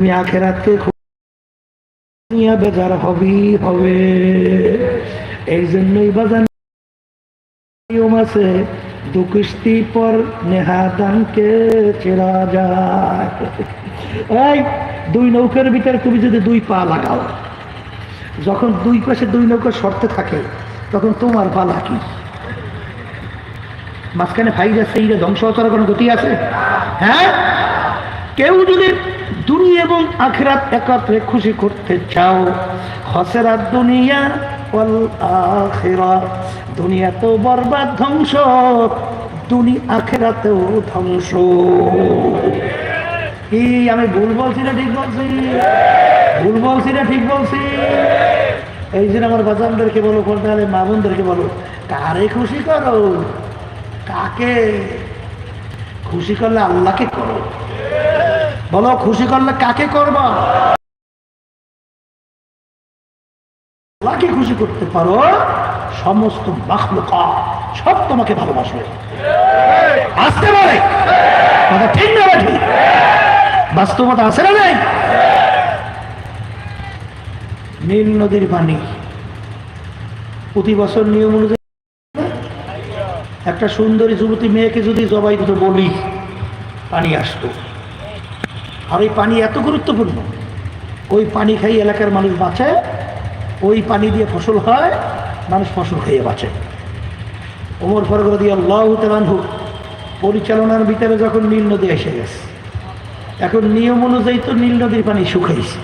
তুমি আখেরাতকে খুব বেজার হবেই হবে। এই জন্যই বাজান চেরা যায়। এই, দুই ভিতরে তুমি যদি দুই পা লাগাও, যখন দুই পাশে দুই নৌকা শর্তে থাকে, তখন তোমার পালা মাঝখানে ফাইজ আছে এইটা ধ্বংস হওয়ার কোনো গতি আছে? হ্যাঁ? কেউ যদি দুনিয়া এবং আখেরাত একত্রে খুশি করতে চাও। হসেরাত দুনিয়া দুনিয়া তো বরবাদ ধ্বংস, দুনি আখেরাতেও ধ্বংস। কি, আমি ভুল বলছি না ঠিক বলছি? ভুল বলছি না ঠিক বলছি? এই জন্য আমার বাজানদেরকে বলো করতে হলে মা বোনদেরকে বলো, কারে খুশি করো? কাকে? খুশি করলে আল্লাহকে করো। বলো, খুশি করলে কাকে করবা? আল্লাহকে খুশি করতে পারো? সমস্ত মাখলুকা, সব তোমাকে ভালোবাসবে। আসতে পারে? কথা ঠিক না ঠিক বাস্তবতা আছে না নাই? নীল নদীর পানি। প্রতি বছর নিয়ম অনুযায়ী একটা সুন্দরী যুবতী মেয়েকে যদি জবাই দিত বলি, পানি আসতো। আর এই পানি এত গুরুত্বপূর্ণ? ওই পানি খাই এলাকার মানুষ বাঁচে ওই পানি দিয়ে ফসল হয়, মানুষ ফসল খেয়ে বাঁচে ওমর ফরগর দিয়ে আল্লাহ পরিচালনার ভিতরে যখন নীল নদী এসে গেছে, এখন নিয়ম অনুযায়ী তো নীল নদীর পানি শুকাইছে।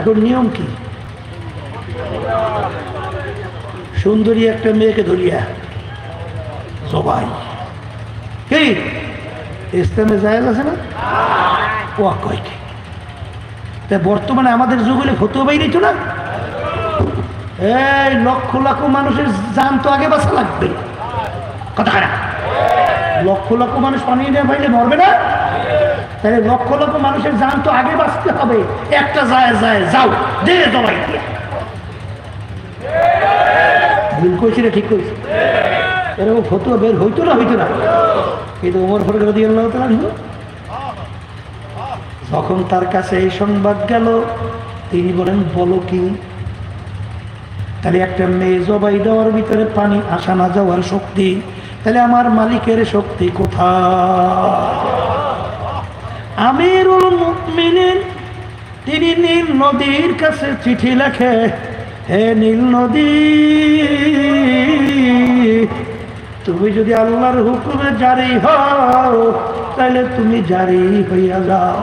এখন নিয়ম কি? সুন্দরী একটা মেয়েকে ধরিয়া সবাই কি? ইসলামে জায়েজ আছে না? ও কয় কি? তা বর্তমানে আমাদের যুগ হলে ফতুয়া বাইরেছ না? এই লক্ষ লক্ষ মানুষের জান তো আগে বাঁচা লাগবে। কথা খারাপ লক্ষ লক্ষ মানুষ পানি নিয়ে পাইলে মরবে না? তাহলে লক্ষ লক্ষ মানুষের জান তো আগে বাঁচতে হবে। একটা যায় যায়, যাও, দে দিয়ে। ভুল কইছি না, ঠিক কইছি? এরকম ফতুয়া বের হইতো না হইতো না। কিন্তু ওমর ফরক রাদি আল্লাহ তাআলা যখন তার কাছে এই সংবাদ গেল। তিনি বলেন, বলো কি? তাহলে একটা মেয়ে জবাই দেওয়ার ভিতরে পানি আসা না যাওয়ার শক্তি, তাহলে আমার মালিকের শক্তি কোথায়? তিনি নীল নদীর কাছে চিঠি লেখে, হে নীল নদী, তুমি যদি আল্লাহর হুকুমে জারি হও, তাহলে তুমি জারি হইয়া যাও।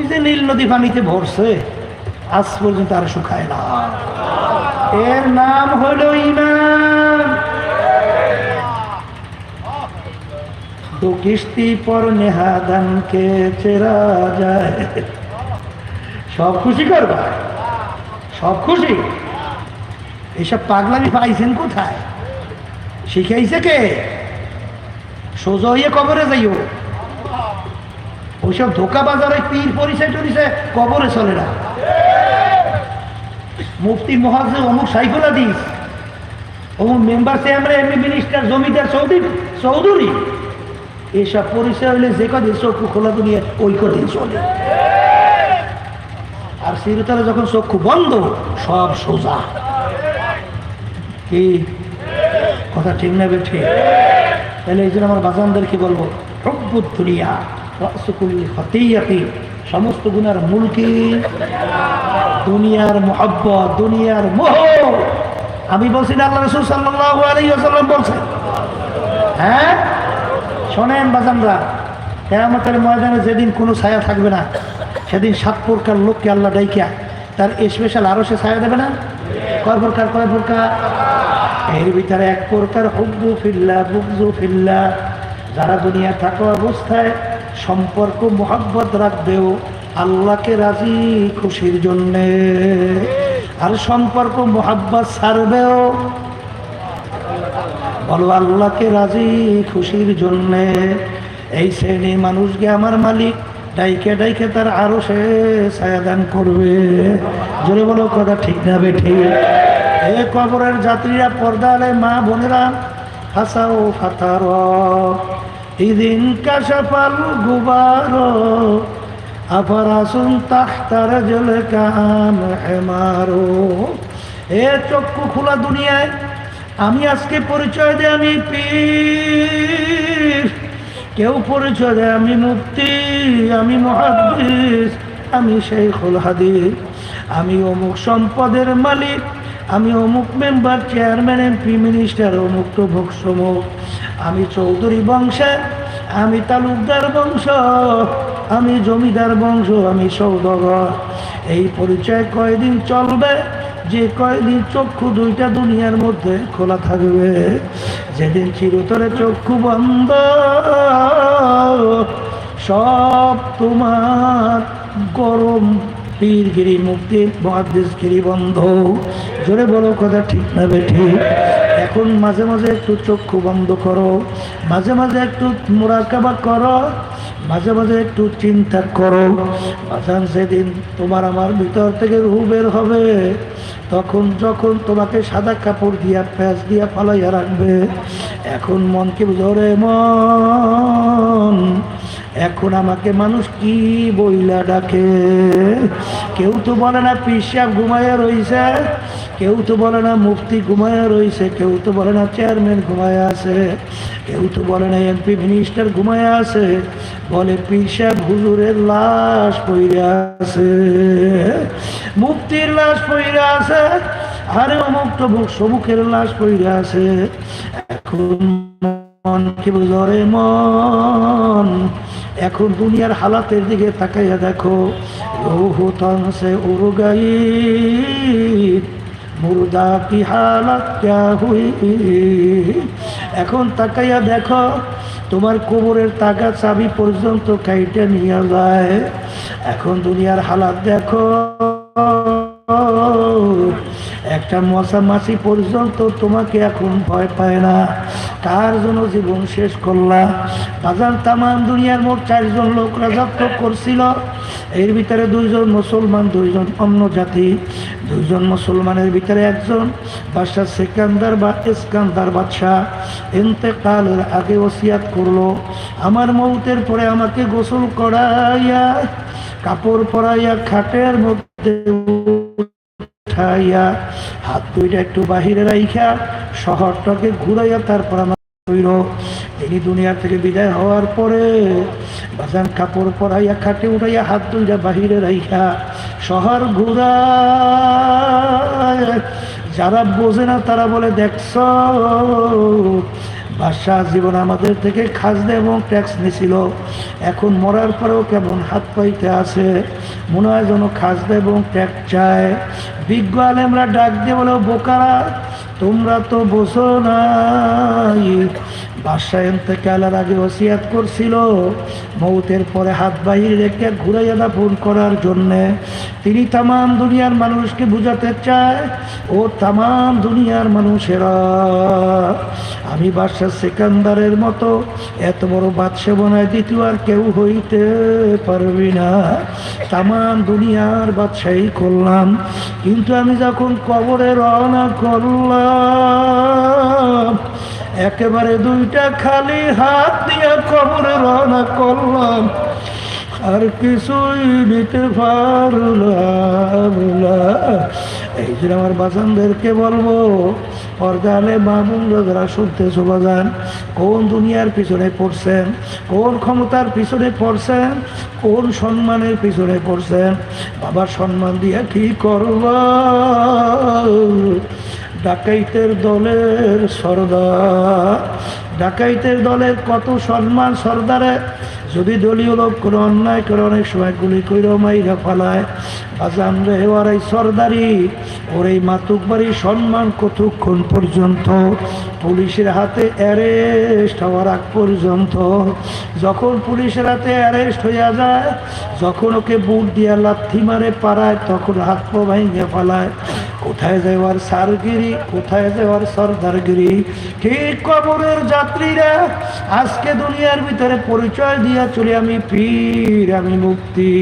ওই যে নীল নদী পানিতে ভরছে, আজ পর্যন্ত আর শুকায় না। এর নাম হলো ইমান। দু কিস্তি পর নেহাদানকে চেরা যায়। সব খুশি করবা? সব খুশি? এইসব পাগলামি পাইছেন কোথায়? শিখাইছে কে? সোজা হইয়ে কবরে যাইও। ওইসব ধোকা বাজারে পীর পরিচয় টরিছে কবরে চলে না। মুফতি মহাজ অমুক সাইফুল হাদিস, অমুক মেম্বার চেয়ারম্যান এমনি মিনিস্টার, জমিদার চৌধুরী চৌধুরী, এসব পরিচয় হলে যে কদিন চক্ষু খোলা দুনিয়া, ওই কদিন চলে। আর সিরতলে যখন চক্ষু বন্ধ, সব সোজা। কি? কথা ঠিক না ঠিক তাহলে এই জন্য আমার বাজানদেরকে বলব হব্বুত দুনিয়া। সমস্ত গুণার মূল কি দুনিয়ার মোহব্বত, দুনিয়ার মোহ। আমি বলছি না আল্লাহ রসুল সাল্লাহ আলী আসাল্লাম বলছেন হ্যাঁ? শোনেন বাজানরা, কেয়ামতের ময়দানে যেদিন কোনো ছায়া থাকবে না, সেদিন সাত প্রকার লোককে আল্লাহ ডাইকিয়া তার স্পেশাল আরও সে ছায়া দেবে না? কয় প্রকার কয় প্রকার? এর ভিতরে এক প্রকার, হুব্বু ফিল্লা বুকজু ফিল্লা, যারা দুনিয়া থাকা অবস্থায় সম্পর্ক, মোহাব্বত রাখবেও আল্লাহকে রাজি খুশির জন্যে। আর সম্পর্ক, মোহাব্বত ছাড়বেও বলো আল্লাহকে রাজি খুশির জন্যে। এই শ্রেণি মানুষকে আমার মালিক ডাইকে ডাইকে তার আরও সে ছায়াদান করবে। জোরে বলো কথা ঠিক না বেঠি এ কবরের যাত্রীরা পর্দালে মা বোনেরা ফাঁসাও ফাতার। ইদিন কাশাপাল গুবার আফারাসুন তাহতার জল কাম হেমারো। এ চক্ষু খোলা দুনিয়ায়, আমি আজকে পরিচয় দেয় আমি পীর। কেউ পরিচয় দেয় আমি মুক্তি আমি মহাদিস আমি শেখুল হাদিস। আমি অমুক সম্পদের মালিক, আমি অমুক মেম্বার, চেয়ারম্যান, এমপি, মিনিস্টার, অমুক তো ভোক্সমুখ আমি চৌধুরী বংশে, আমি তালুকদার বংশ, আমি জমিদার বংশ, আমি সৌদগর। এই পরিচয় কয়দিন চলবে? যে কয়দিন চক্ষু দুইটা দুনিয়ার মধ্যে খোলা থাকবে? যেদিন চিরতরে চক্ষু বন্ধ, সব তোমার গরম পীরগিরি, মুক্তি মহাদেশগিরি বন্ধ। জোরে বলো কথা ঠিক না বেঠি এখন মাঝে মাঝে একটু চক্ষু বন্ধ করো, মাঝে মাঝে একটু মোরাকাবা করো, মাঝে মাঝে একটু চিন্তা করো। বাজান সেদিন তোমার আমার ভিতর থেকে রুহ বের হবে, তখন যখন তোমাকে সাদা কাপড় দিয়া, প্যাঁচ দিয়া ফালাইয়া রাখবে, এখন মনকে ধরে মন, এখন আমাকে মানুষ কি বইলা ডাকে? কেউ তো বলে না পিসা ঘুমাইয়া রইছে কেউ তো বলে না মুফতি ঘুমায়া রইছে, কেউ তো বলে না চেয়ারম্যান ঘুমাইয়া আছে, কেউ তো বলে না এমপি মিনিস্টার ঘুমাইয়া আছে, বলে পিসা হুজুরের লাশ পইরা আছে মুক্তির লাশ পইরা আছে, আরে অমুক টমুক সমুখের লাশ পইরা আছে, এখন মন কি বুঝরে মন, এখন দুনিয়ার হালাতের দিকে তাকাইয়া দেখো রোহু তনসে উরগাই মুর্দা কি হালাত এখন তাকাইয়া দেখো, তোমার কোমরের টাকা চাবি পর্যন্ত কাইটে নিয়ে যায়। এখন দুনিয়ার হালাত দেখো। একটা মশা মাছি পর্যন্ত তোমাকে এখন ভয় পায় না। কার জন্য জীবন শেষ করলা বাজার তামান দুনিয়ার মোট চারজন লোক রাজত্ব করছিল। এর ভিতরে দুইজন মুসলমান, দুইজন অন্য জাতি। দুইজন মুসলমানের ভিতরে একজন বাদশাহ সেকান্দার বা ইস্কান্দার বাদশাহ। ইন্তেকালের আগে ওসিয়াত করল। আমার মৌতের পরে আমাকে গোসল করাইয়া, কাপড় পরাইয়া খাটের মধ্যে উঠাইয়া হাত দুইটা একটু বাহিরে রাইখা শহরটাকে ঘুরাইয়া তারপর আমার তিনি দুনিয়া থেকে বিদায় হওয়ার পরে বাজান কাপড় পরাইয়া, খাটে উঠাইয়া হাত দুইটা বাহিরে রাইখা শহর ঘুরা যারা বোঝে না তারা বলে, দেখছ বাদশাহ জীবন আমাদের থেকে খাজনা এবং ট্যাক্স নিছিল। এখন মরার পরেও কেমন হাত পাইতে আছে? মনে হয় যেন খাজনা এবং ট্যাক্স চায়। বিজ্ঞ আলেমরা ডাক দিয়ে বলে বোকারা, তোমরা তো বোঝো নাই। বাদশাহ এতেকালের আগে ওসিয়াত করছিল। মৌতের পরে হাত বাহির রেখে ঘুরাইয়া দাফন করার জন্যে। তিনি তামাম দুনিয়ার মানুষকে বুঝাতে চায়, ও তামাম দুনিয়ার মানুষেরা আমি বাদশাহ সেকান্দারের মতো এত বড় বাদশা বনায় দ্বিতীয় আর কেউ হইতে পারবি না। তামান দুনিয়ার বাদশাহী করলাম। কিন্তু আমি যখন কবরে রওনা করলাম, একেবারে দুইটা খালি হাত দিয়ে কবরে রওনা করলাম। আর কিছুই নিতে পারলাম এই জন্য আমার বাসানদেরকে বলব পর্দালে মামুনরা যারা শুনতে চলে যান। কোন দুনিয়ার পিছনে পড়ছেন? কোন ক্ষমতার পিছনে পড়ছেন? কোন সম্মানের পিছনে পড়ছেন? বাবার সম্মান দিয়ে কি করবা? ডাকাইতের দলের সর্দার। ডাকাইতের দলের কত সম্মান সর্দারে? যদি দলীয় লোক কোনো অন্যায় করে, অনেক সময় গুলি কইরো, মাইরা ফালায়। বাজান রে ওর এই সর্দারি, ওর এই মাতুক বাড়ির সম্মান কতক্ষণ পর্যন্ত? পুলিশের হাতে অ্যারেস্ট হওয়ার আগ পর্যন্ত। যখন পুলিশের হাতে অ্যারেস্ট হইয়া যায়, যখন ওকে বুট দিয়া লাথি মারে পাড়ায়, তখন হাত পা ভাঙে ফালায়। কোথায় যাওয়ার সারগিরি, কোথায় যাওয়ার সর্দারগিরি? ঠিক কবরের যাত্রীরা, আজকে দুনিয়ার ভিতরে পরিচয় দিয়া চলে আমি পীর, আমি মুক্তি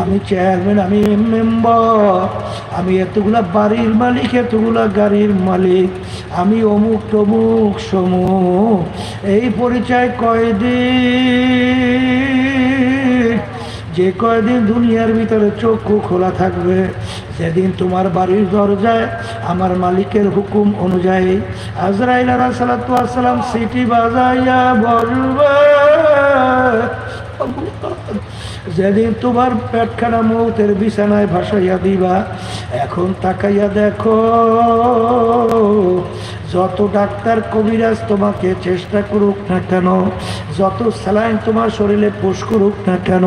আমি চেয়ারম্যান, আমি মেম্বার। আমি এতগুলা বাড়ির মালিক, এতগুলা গাড়ির মালিক। আমি অমুক তমুক সমুক এই পরিচয় কয়দিন? যে কয়দিন দুনিয়ার ভিতরে চক্ষু খোলা থাকবে সেদিন তোমার বাড়ির দরজায় আমার মালিকের হুকুম অনুযায়ী আজরাইল সালাম সিটি বাজাইয়া বলবে যেদিন তোমার পেটখানা মৌতের বিছানায় ভাসাইয়া দিবা, এখন তাকাইয়া দেখো যত ডাক্তার কবিরাজ তোমাকে চেষ্টা করুক না কেন, যত স্যালাইন তোমার শরীরে পোষ করুক না কেন,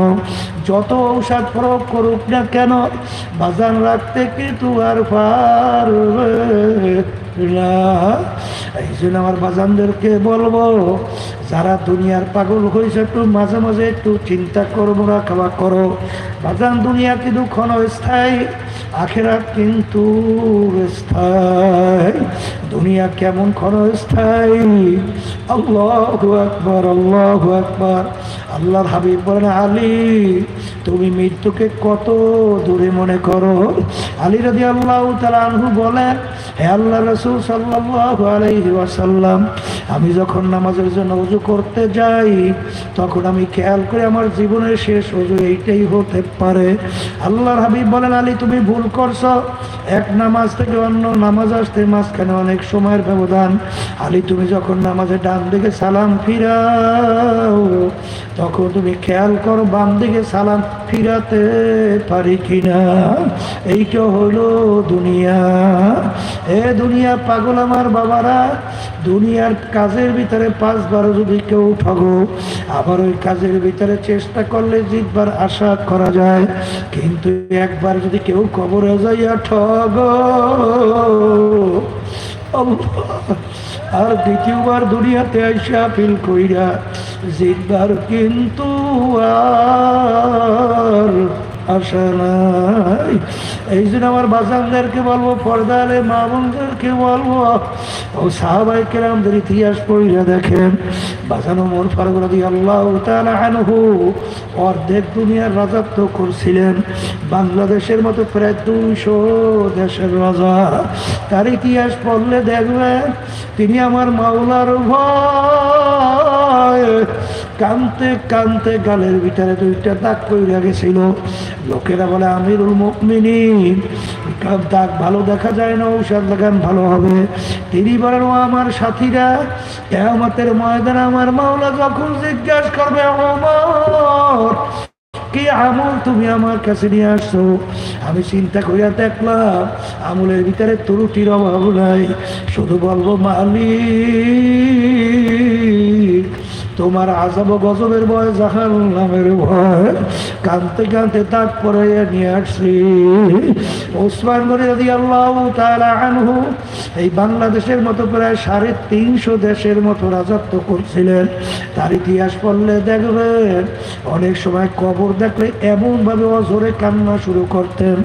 যত ঔষধ প্রয়োগ করুক না কেন, বাজান রাখতে কিন্তু আর পারবে না। এই জন্য আমার বাজানদেরকে বলব, যারা দুনিয়ার পাগল হয়েছে, একটু মাঝে মাঝে একটু চিন্তা করব না খাওয়া করো। বাজান দুনিয়া কিন্তু ক্ষণস্থায়ী আখেরাত কিন্তু স্থায়ী। দুনিয়া কেমন ক্ষণস্থায়ী? আল্লাহ আকবর আল্লাহ আকবর। আল্লাহর হাবিব বলেন আলী তুমি মৃত্যুকে কত দূরে মনে করো? আলী রাজি আল্লাহ তালু বলেন, হে আল্লাহ রসুল সাল্লাহ আলাইহি ওয়াসাল্লাম, আমি যখন নামাজের জন্য উজু করতে যাই, তখন আমি খেয়াল করে আমার জীবনের শেষ উজু এইটাই হতে পারে। আল্লাহর হাবিব বলেন, আলী, তুমি ভুল করছ। এক নামাজ থেকে অন্য নামাজ আসতে মাঝখানে অনেক সময়ের ব্যবধান। আলী, তুমি যখন নামাজে ডান দিকে সালাম ফিরাও, তখন তুমি খেয়াল করো বাম দিকে সালাম ফিরাতে পারি কিনা? এইটা হলো দুনিয়া। এ দুনিয়া পাগল আমার বাবারা, দুনিয়ার কাজের ভিতরে পাঁচবার যদি কেউ ঠগো, আবার ওই কাজের ভিতরে চেষ্টা করলে জিতবার আশা করা যায়। কিন্তু একবার যদি কেউ কবরে যাইয়া ঠগ আর দ্বিতীয়বার দুনিয়াতে আইসা আপিল কইরা জিতবার কিন্তু আর আশা এই জন্য আমার বাজানদেরকে বলব, পর্দালে মা বোনদেরকে বলব, ও সাহাবাই কেরামদের ইতিহাস পড়িয়া দেখেন। বাজানো মোর ফারুক আল্লাহ আনহু অর্ধেক দুনিয়ার রাজত্ব করছিলেন। বাংলাদেশের মতো প্রায় দুইশো দেশের রাজা। তার ইতিহাস পড়লে দেখবেন, তিনি আমার মাওলার ভয় কানতে কানতে গালের ভিতরে দুইটা দাগ কইরা গেছিল। লোকেরা বলে, আমিরুল মুকমিনিন দাগ ভালো দেখা যায় না, ঔষধ লাগান ভালো হবে। তিনি বলেন, ও আমার সাথীরা, কেয়ামতের ময়দানে আমার মাওলা যখন জিজ্ঞাসা করবে আমার কি আমল তুমি আমার কাছে নিয়ে আসছো? আমি চিন্তা করিয়া দেখলাম, আমলের ভিতরে ত্রুটির অভাব নাই। শুধু বলব, মালিক তোমার আজাব গজবের ভয়, জাহান নামের ভয়। কানতে কানতে তাক পরে নিয়ে আসছি। ওসমান গনি যদি আল্লাহ তাআলা আনহু এই বাংলাদেশের মতো প্রায় সাড়ে তিনশো দেশের মতো রাজত্ব করছিলেন। তার ইতিহাস পড়লে দেখবেন, অনেক সময় কবর দেখলে এমনভাবে অজরে কান্না শুরু করতেন।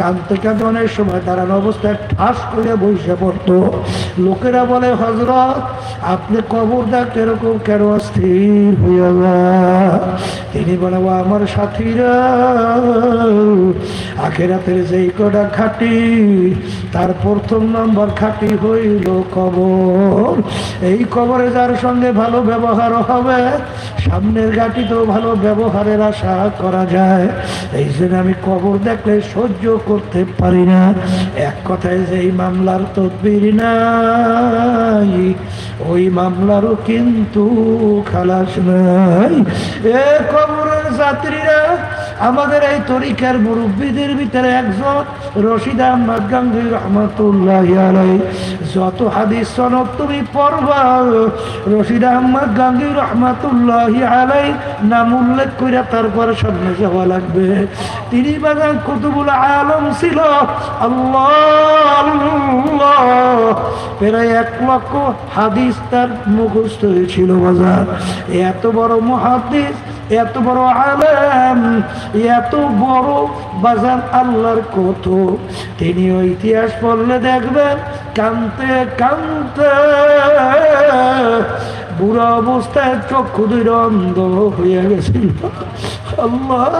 কানতে কানতে অনেক সময় দাঁড়ানো অবস্থায় ঠাস করে বসে পড়তো। লোকেরা বলে হজরত আপনি কবর দেখ এরকম কেন যায় তিনি বলে, "ও আমার সাথীরা, আখেরাতের যেই কটা খাটি, তার প্রথম নম্বর খাটি হইল কবর। এই কবরে যার সঙ্গে ভালো ব্যবহার হবে, সামনের গাটিতেও ভালো ব্যবহারের আশা করা যায়। এই জন্য আমি কবর দেখলে সহ্য করতে পারি না। এক কথায় যে এই মামলার তদবির নাই, ওই মামলারও কিন্তু খালাস নাই। এ কবরের যাত্রীরা, আমাদের এই তরিকার মুরব্বীদের ভিতরে একজন, রশিদ আহমদ গাঙ্গি রহমতুল্লাহ আলাই যত হাদিস সনদ তুমি পড়বা, রশিদ আহমদ গাঙ্গি রহমতুল্লাহ আলাই নাম উল্লেখ করে তারপর সামনে যাওয়া লাগবে। তিনি বাগান কুতুবুল আলম ছিল। আল্লাহ প্রায় এক লক্ষ হাদিস তার মুখস্থ হয়েছিল বাজার এত বড় মহাদিস, এত বড় আলেম, এত বড় বাজার আল্লাহর কত। তিনি ইতিহাস পড়লে দেখবেন, কানতে কানতে বুড়ো অবস্থায় চক্ষু দুই অন্ধ হয়ে গেছিল। আল্লাহ,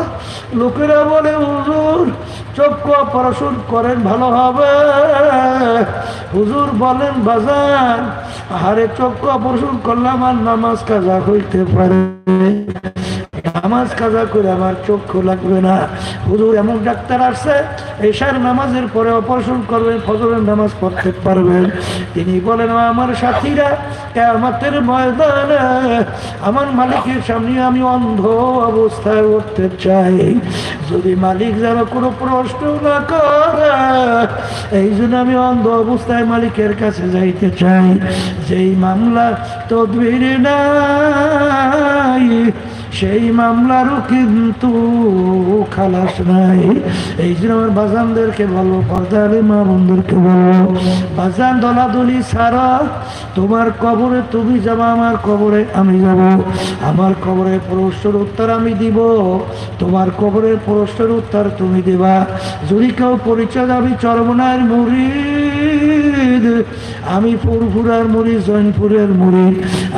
লোকেরা বলে, হুজুর, চক্ষু অপারেশন করেন, ভালো হবে? হুজুর বলেন বাজার আহারে চক্ষু অপারেশন করলাম আর নামাজ কাজা হইতে পারে নামাজ কাজা করে আমার চক্ষু লাগবে না। হুজুর, এমন ডাক্তার আসছে এশার নামাজের পরে অপারেশন করবেন ফজরের নামাজ পড়তে পারবেন তিনি বলেন আমার সাথীরা আমাদের ময়দানে আমার মালিকের সামনে আমি অন্ধ অবস্থায় উঠতে চাই। যদি মালিক যেন কোনো প্রশ্ন না করে, এই জন্য আমি অন্ধ অবস্থায় মালিকের কাছে যাইতে চাই। যেই মামলা তদবির নাই সেই মামলারও কিন্তু খালাস নাই। এই জন্য আমার বাজানদেরকে বলব পর্দারে মা বন্ধুরকে বলব বাজান দলাদলি ছাড়া তোমার কবরে তুমি যাবা, আমার কবরে আমি যাব। আমার কবরে প্রশ্নের উত্তর আমি দিব, তোমার কবরের প্রশ্নের উত্তর তুমি দেবা। যদি কেউ পরিচয় আমি চরমনায়ের মুরিদ, আমি ফুরফুরার মুড়ি জৈনপুরের মুড়ি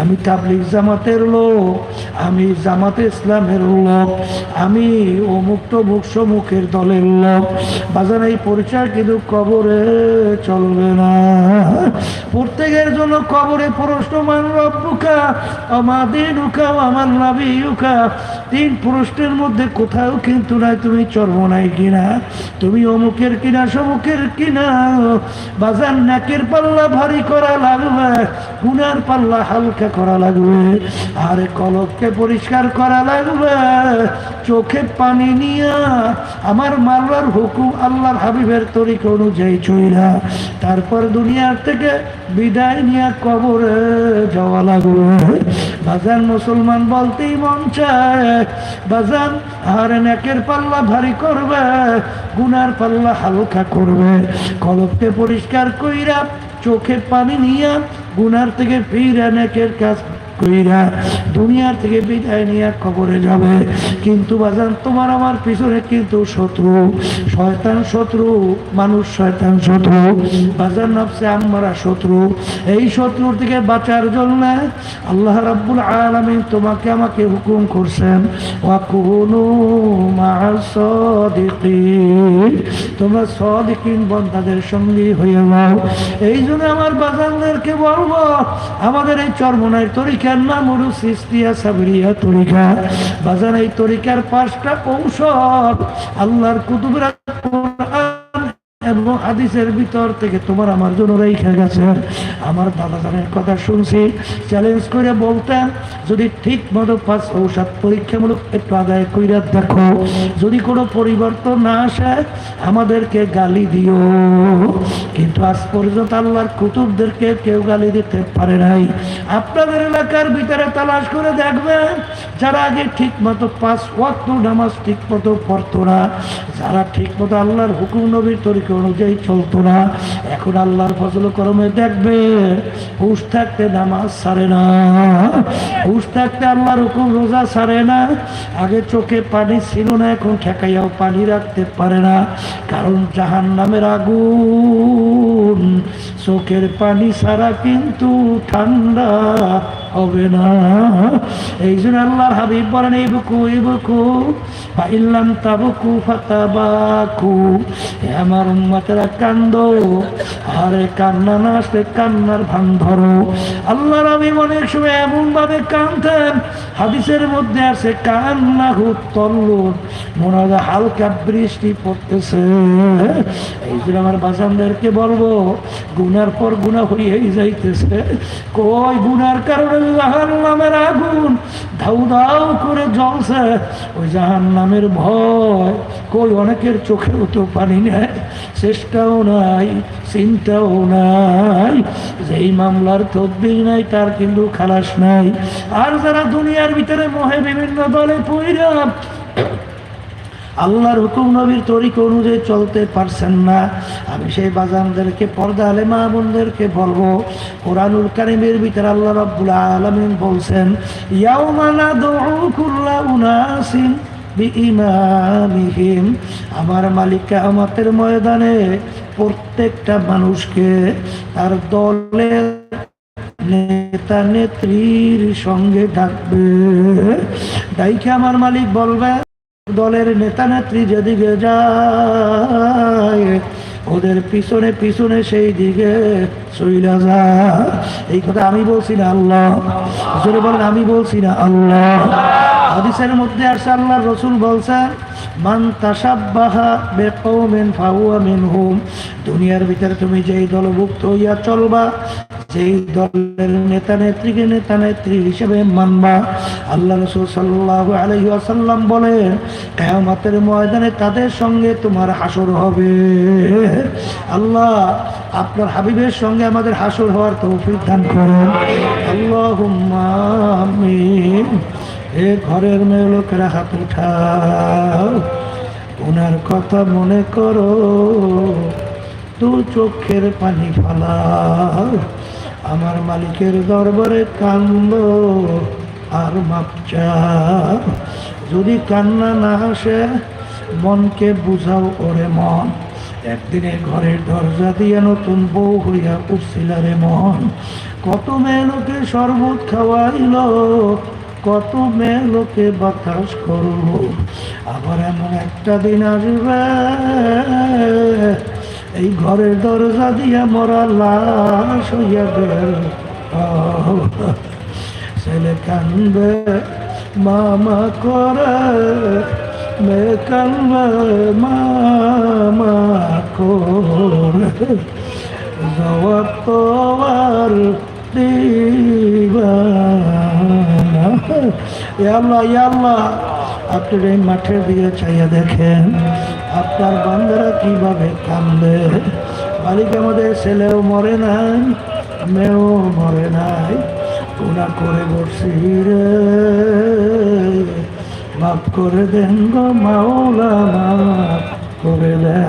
আমি তাবলিক জামাতের লোক, আমি জামাতে ইসলামের লোক, আমি অমুক্ত মুখ মুখের দলের লোক। বাজার এই পরিচয় কিন্তু কবরে চলবে না। প্রত্যেকের জন্য কবরে প্রশ্নমান রব্বুকা আমাদের উকা আমার নাবি উকা তিন প্রশ্নের মধ্যে কোথাও কিন্তু নাই, তুমি চর্ম নাই কিনা? তুমি অমুকের কিনা সমুখের কিনা? বাজার নাকের পাল্লা ভারী করা লাগবে, গুনার পাল্লা হালকা করা লাগবে। আর কলককে পরিষ্কার করা লাগবে। চোখে পানি নিয়ে আমার মাল্লার হুকুম আল্লাহর হাবিবের তরিক অনুযায়ী চইলা তারপর দুনিয়ার থেকে বিদায় নিয়ে কবরে যাওয়া লাগবে। বাজান মুসলমান বলতেই মন চায়, বাজান আর নেকের পাল্লা ভারী করবে, গুনার পাল্লা হালকা করবে। কলককে পরিষ্কার কইরা চোখে পানি নিয়া গুনার থেকে ফিরে নেকের কাজ কইরা দুনিয়ার থেকে বিদায় নিয়ে কবরে যাবে। কিন্তু বাজান, তোমার আমার পিছনে কিন্তু শত্রু। শয়তান শত্রু, মানুষ শয়তান শত্রু। বাজার নফসে আমরা শত্রু। এই শত্রুর থেকে বাঁচার জন্য আল্লাহ রাব্বুল আলামিন তোমাকে আমাকে হুকুম করছেন, ওয়াকুনু মা'আস-সাদিকিন তোমরা সদিকিন বন্ধাদের সঙ্গী হয়ে যাও এই আমার বাজানদেরকে বলব, আমাদের এই চর্মনায় তরিকার নাম হলো সিস্তিয়া সাবরিয়া তরিকা। বাজার এই তরিকার পাঁচটা কৌশল আল্লাহর কুতুবরা এবং হাদিসের ভিতর থেকে তোমার আমার জন্য রেখে গেছে। আমার দাদা জানের কথা শুনছি চ্যালেঞ্জ করে বলতেন যদি ঠিক মতো পাঁচ ঔষধ পরীক্ষামূলক একটু আদায় কইরা দেখো, যদি কোনো পরিবর্তন না আসে, আমাদেরকে গালি দিও। কিন্তু আজ পর্যন্ত আল্লাহর কুতুবদেরকে কেউ গালি দিতে পারে নাই। আপনাদের এলাকার ভিতরে তালাশ করে দেখবেন, যারা আগে ঠিক মতো পাঁচ ওয়াক্ত নামাজ ঠিক মতো পড়তো না, যারা ঠিক মতো আল্লাহর হুকুম নবীর তরিকা অনুযায়ী চলতো না। এখন আল্লাহর ফজল করমে দেখবে, হুশ থাকতে নামাজ সারে না। হুশ থাকতে আল্লাহর হুকুম, রোজা সারে না। আগে চোখে পানি ছিল না, এখন ঠেকাইয়াও পানি রাখতে পারে না। কারণ জাহান নামের আগুন, চোখের পানি ছাড়া কিন্তু ঠান্ডা হবে না। এই জন্য আল্লাহর হাবিব বলেন, এই বুকু এই বুকু পাইলাম তাবুকু ফাতাবাকু। হে আমার উম্মতেরা কান্দ, আরে কান্না না আসলে কান্নার ভান ধরো। আল্লাহর হাবিব অনেক সময় এমন ভাবে কানতেন হাদিসের মধ্যে আছে কান্না হুত তল্লুন মনে হয় হালকা বৃষ্টি পড়তেছে। এই জন্য আমার বাসানদেরকে বলব, গুনার পর গুণা হইয়াই যাইতেছে। কই গুনার কারণে জাহান নামের আগুন। ধাউ ধাউ করে জ্বলছে। ওই জাহান নামের ভয় কই অনেকের চোখেও তো পানি নেই চেষ্টাও নাই চিন্তাও নাই। যেই মামলার তদ্বির নাই, তার কিন্তু খালাস নাই। আর যারা দুনিয়ার ভিতরে মহে বিভিন্ন দলে পইরা আল্লাহর হুকুম নবীর তরিক অনুযায়ী চলতে পারছেন না। আমি সেই বাজানদেরকে, পর্দা আলে মা বোনদেরকে বলব, কোরআনুল কারিমের ভিতরে আল্লাহ রব্বুল আলমিন বলছেন আমার মালিক আমাদের ময়দানে প্রত্যেকটা মানুষকে তার দলের নেতা নেত্রীর সঙ্গে ডাকবে। ডাইকে আমার মালিক বলবে দলের নেতা নেত্রী যেদিকে যায় ওদের পিছনে পিছনে সেই দিকে চইলা যায় এই কথা আমি বলছি না, আল্লাহ। জোরে বলেন, আমি বলছি না, আল্লাহ। হাদিসের মধ্যে আসছে আল্লাহ রসুল বলছেন মান তাসাব্বাহা বেকৌমেন ফাহুয়া মিনহুম। দুনিয়ার ভিতরে তুমি যেই দলভুক্ত হইয়া চলবা, যেই দলের নেতা নেত্রীকে নেতা, নেত্রী হিসেবে মানবা। আল্লাহ রসুল সাল্লাহ আসাল্লাম বলেন, কেয়ামতের ময়দানে তাদের সঙ্গে তোমার হাসর হবে। আল্লাহ আপনার হাবিবের সঙ্গে আমাদের হাসর হওয়ার তৌফিক দান করেন। আল্লাহ এ ঘরের মেয়ে লোকেরা হাত উঠাও। ওনার কথা মনে করো। দু চোখের পানি ফালাও। আমার মালিকের দরবারে কান্দ আর মাপ চাও। যদি কান্না না আসে, মনকে বুঝাও ওরে মন। একদিনে ঘরের দরজা দিয়ে নতুন বউ হইয়া উঠছিল রে মন। কত মেয়ে লোকে শরবত খাওয়াইল, কত মেয়ে লোকে বাতাস করল আবার এমন একটা দিন আসবে, এই ঘরের দরজা দিয়ে মরা লাশ হইয়া গেল ছেলে কানবে মামা করে দিবানা আল্লাহ আল্লাহ আপনার এই মাঠের দিকে চাইয়া দেখেন আপনার বান্দারা কীভাবে কান্দে মালিক আমাদের ছেলেও মরে নাই মেয়েও মরে নাই ওরা করে বসছি রে মাফ করে দেন গো মাওলা মাফ করে দেন।